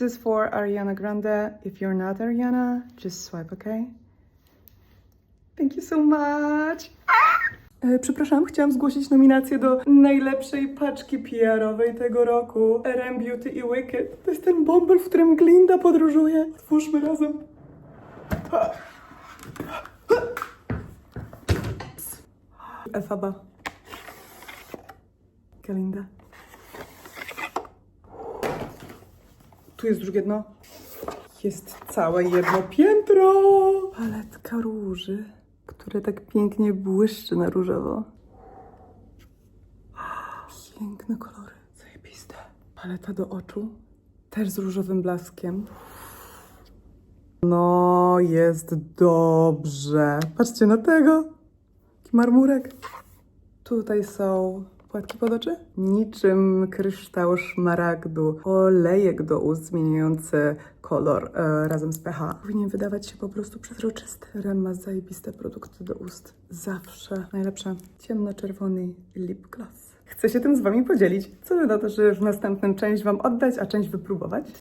This is for Ariana Grande. If you're not Ariana, just swipe, okay? Thank you so much. E, Przepraszam, chciałam zgłosić nominację do najlepszej paczki PR-owej tego roku. RM Beauty i Wicked. To jest ten bąbel, w którym Glinda podróżuje. Twórzmy razem. Efaba. Glinda. Tu jest drugie dno. Jest całe jedno piętro. Paletka róży, które tak pięknie błyszczy na różowo. Piękne kolory, zajebiste. Paleta do oczu, też z różowym blaskiem. No, jest dobrze. Patrzcie na tego. Taki marmurek. Tutaj są płatki pod oczy. Niczym kryształ szmaragdu. Olejek do ust zmieniający kolor e, razem z pH. Powinien wydawać się po prostu przezroczysty. Ren ma zajebiste produkty do ust. Zawsze. Najlepsze. Ciemnoczerwony lip gloss. Chcę się tym z wami podzielić. Co wy na to, że w następnym część wam oddać, a część wypróbować?